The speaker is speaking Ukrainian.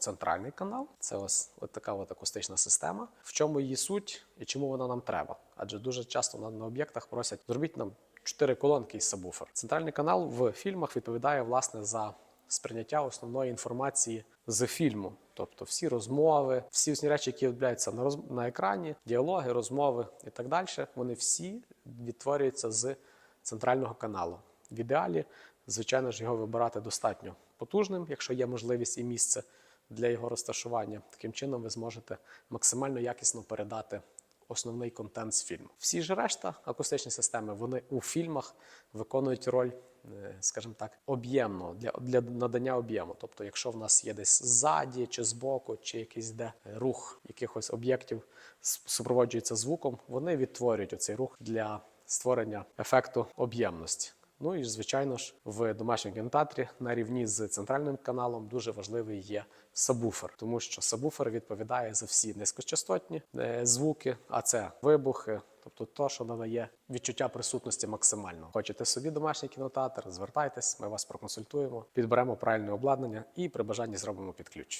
центральний канал. Це ось от така от акустична система. В чому її суть і чому вона нам треба? Адже дуже часто на, на об'єктах просять зробіть нам чотири колонки і сабвуфер. Центральний канал в фільмах відповідає власне за сприйняття основної інформації з фільму, тобто всі розмови, всі усні речі, які відбуваються на роз... на екрані, діалоги, розмови і так далі. Вони всі відтворюються з центрального каналу. В ідеалі, звичайно ж, його вибирати достатньо потужним, якщо є можливість і місце для його розташування. Таким чином, ви зможете максимально якісно передати основний контент з фільму. Всі ж решта акустичні системи вони у фільмах виконують роль, е, скажімо так, об'ємного для, для надання об'єму. Тобто, якщо в нас є десь ззаді чи збоку, чи якийсь де рух якихось об'єктів супроводжується звуком, вони відтворюють оцей рух для створення ефекту об'ємності. Ну і звичайно ж, в домашньому кінотеатрі на рівні з центральним каналом дуже важливий є сабвуфер, тому що сабвуфер відповідає за всі низькочастотні е, звуки, а це вибухи, тобто то, що надає відчуття присутності максимально. Хочете собі домашній кінотеатр, звертайтесь, ми вас проконсультуємо, підберемо правильне обладнання і при бажанні зробимо під ключ.